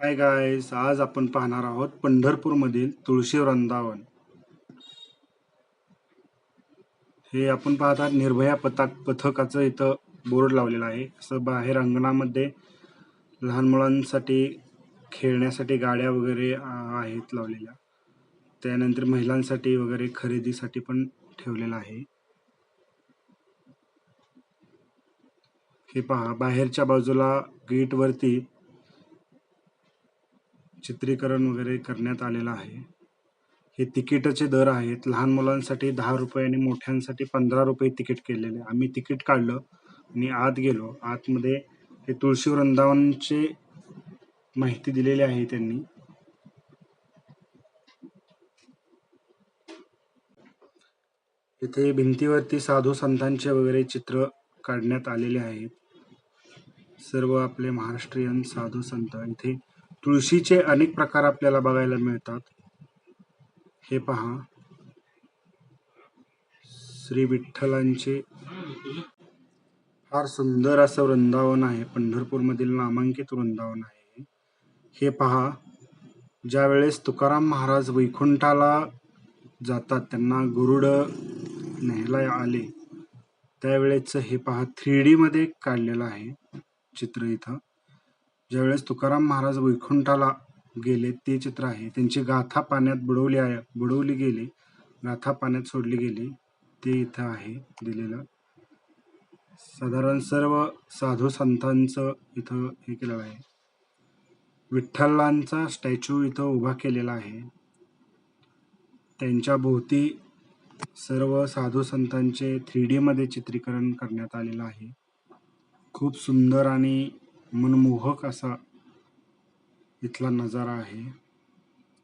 हाय guys आज आपण पाहणार आहोत पंढरपूरमधील तुळशी वृंदावन. हे आपण पाहतात निर्भया पथक पथकाचं इथं बोर्ड लावलेलं आहे. असं बाहेर अंगणामध्ये लहान मुलांसाठी खेळण्यासाठी गाड्या वगैरे आहेत लावलेल्या. त्यानंतर महिलांसाठी वगैरे खरेदीसाठी पण ठेवलेलं आहे. हे पहा बाहेरच्या बाजूला गेटवरती चित्रीकरण वगैरे करण्यात आलेलं आहे. हे तिकिटाचे दर आहेत. लहान मुलांसाठी दहा रुपये आणि मोठ्यांसाठी पंधरा रुपये तिकीट केलेले. आम्ही तिकीट काढलं आणि आत गेलो. आतमध्ये हे तुळशी वृंदावनचे माहिती दिलेली आहे त्यांनी. इथे भिंतीवरती साधू संतांचे वगैरे चित्र काढण्यात आलेले आहेत. सर्व आपले महाराष्ट्रीयन साधू संत इथे तुळशीचे अनेक प्रकार आपल्याला बघायला मिळतात. हे पहा. श्री विठ्ठलांचे. फार सुंदर असं वृंदावन आहे. पंढरपूरमधील नामांकित वृंदावन आहे हे. पहा. ज्या वेळेस तुकाराम महाराज वैकुंठाला जातात त्यांना गुरुड न्यायला आले. त्यावेळेच हे पहा. थ्री डी मध्ये काढलेलं आहे चित्र इथं. ज्यावेळेस तुकाराम महाराज वैकुंठाला गेले ते चित्र आहे. त्यांची गाथा पाण्यात बुडवली आहे बुडवली गेली गाथा पाण्यात सोडली गेली. ते इथं आहे दिलेलं. साधारण सर्व साधू संतांचं इथं हे केलेलं आहे. विठ्ठलांचा स्टॅच्यू इथं उभा केलेला आहे. त्यांच्या भोवती सर्व साधू संतांचे थ्री डीमध्ये चित्रीकरण करण्यात आलेलं आहे. खूप सुंदर आणि मनमोहक असा इथला नजारा आहे.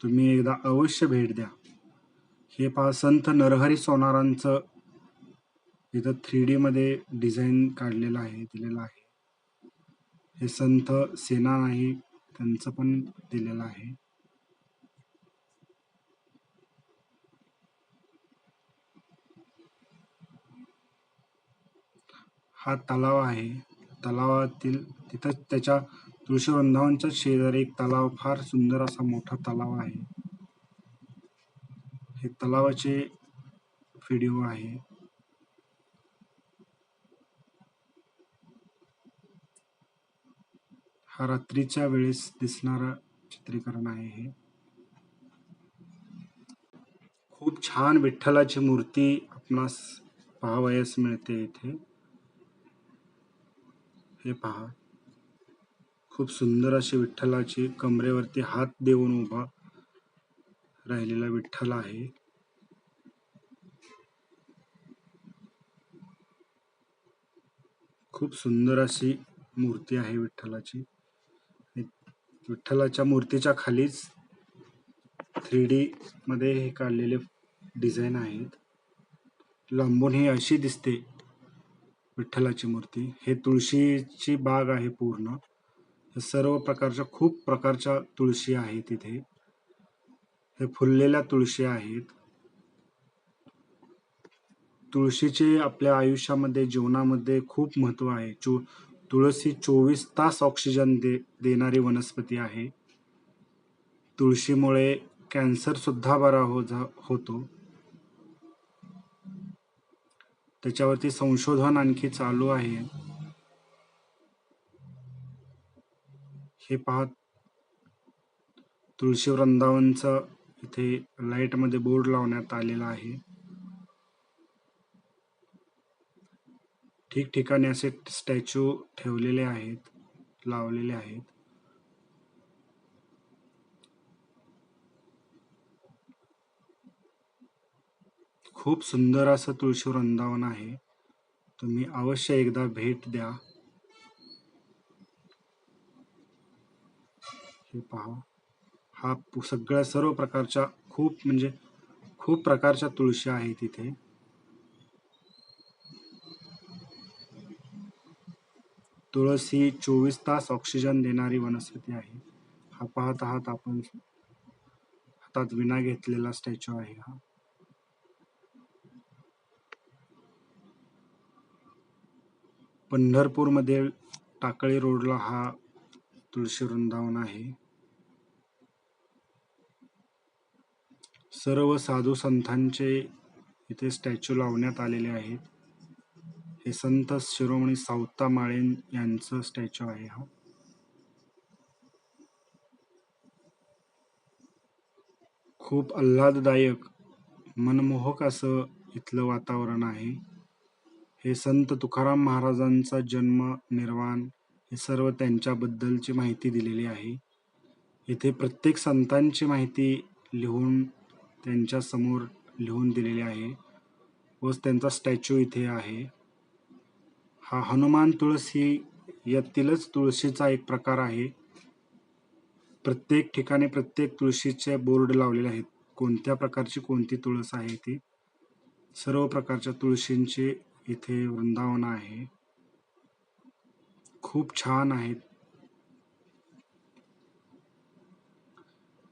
तुम्ही एकदा अवश्य भेट द्या. हे पहा संत नरहरी सोनारांचं इथं थ्री डीमध्ये डिझाईन काढलेलं आहे दिलेलं आहे. हे संत सेना नाही त्यांचं पण दिलेलं आहे. हा तलाव आहे. तलावातील तिथं त्याच्या तुळशी वृंदावनच्या शेजारी एक तलाव फार सुंदर असा मोठा तलाव आहे. हे तलावाचे व्हिडिओ आहे. हा रात्रीच्या वेळेस दिसणारा चित्रीकरण आहे हे. खूप छान विठ्ठलाची मूर्ती आपणास पाहावयास मिळते इथे. हे पहा. खूप सुंदर अशी विठ्ठलाची कमरेवरती हात देऊन उभा राहिलेला विठ्ठल आहे. खूप सुंदर अशी मूर्ती आहे विठ्ठलाची. विठ्ठलाच्या मूर्तीच्या खालीच थ्री डी मध्ये हे काढलेले डिझाईन आहेत. लांबून ही अशी दिसते विठ्ठलाची मूर्ती. हे तुळशीची बाग आहे पूर्ण. सर्व प्रकारच्या खूप प्रकारच्या तुळशी आहेत तिथे हे फुललेल्या तुळशी आहेत. तुळशीचे आपल्या आयुष्यामध्ये जीवनामध्ये खूप महत्त्व आहे. चो तुळस चोवीस तास ऑक्सिजन दे देणारी वनस्पती आहे. तुळशीमुळे कॅन्सर सुद्धा बरा हो जा होतो. त्याच्यावरती संशोधन आणखी चालू आहे. हे पहा तुळशी वृंदावनचं इथे लाइटमध्ये बोर्ड लावण्यात आलेला आहे. ठिकठिकाणी असे स्टॅच्यू ठेवलेले आहेत लावलेले आहेत. खूप सुंदर असं तुळशी वृंदावन आहे. तुम्ही अवश्य एकदा भेट द्या. हे पहा. हा पु- सगळ्या सर्व प्रकारच्या खूप म्हणजे खूप प्रकारच्या तुळशी आहेत तिथे तुळस ही चोवीस तास ऑक्सिजन देणारी वनस्पती आहे. हा पाहत आहात आपण. हातात विना घेतलेला स्टॅच्यू आहे हा. पंढरपूरमध्ये टाकळी रोडला हा तुळशी वृंदावन आहे. सर्व साधू संतांचे इथे स्टॅच्यू लावण्यात आलेले आहेत. हे संत शिरोमणी सावता माळेन यांचं स्टॅच्यू आहे हा. खूप आल्हाददायक मनमोहक असं इथलं वातावरण आहे. हे संत तुकाराम महाराजांचा जन्म निर्वाण हे सर्व त्यांच्याबद्दलची माहिती दिलेली आहे. इथे प्रत्येक संतांची माहिती लिहून त्यांच्यासमोर लिहून दिलेली आहे. व त्यांचा स्टॅच्यू इथे आहे. हा हनुमान तुळशी यातीलच तुळशीचा एक प्रकार आहे. प्रत्येक ठिकाणी प्रत्येक तुळशीचे बोर्ड लावलेले आहेत. कोणत्या प्रकारची कोणती तुळस आहे ती? सर्व प्रकारच्या तुळशींचे इथे वृंदावन आहे. खूप छान आहेत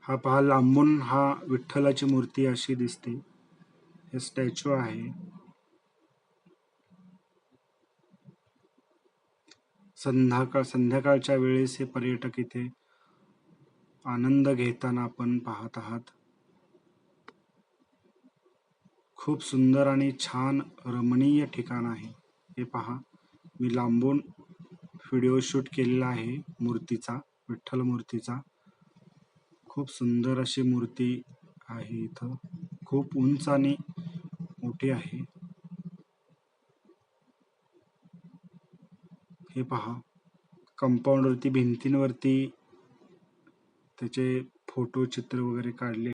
हा पहा लांबून हा विठ्ठलाची मूर्ती अशी दिसते. हे स्टॅच्यू आहे. संध्याकाळ संध्याकाळच्या वेळेस हे पर्यटक इथे आनंद घेताना आपण पाहत आहात. खूप सुंदर आणि छान रमणीय ठिकाण आहे. हे पहा मी लांबून व्हिडिओ शूट केलेला आहे मूर्तीचा विठ्ठल मूर्तीचा. खूप सुंदर अशी मूर्ती आहे इथं. खूप उंच आणि मोठी आहे. हे पहा कंपाऊंडवरती भिंतींवरती त्याचे फोटो चित्र वगैरे काढले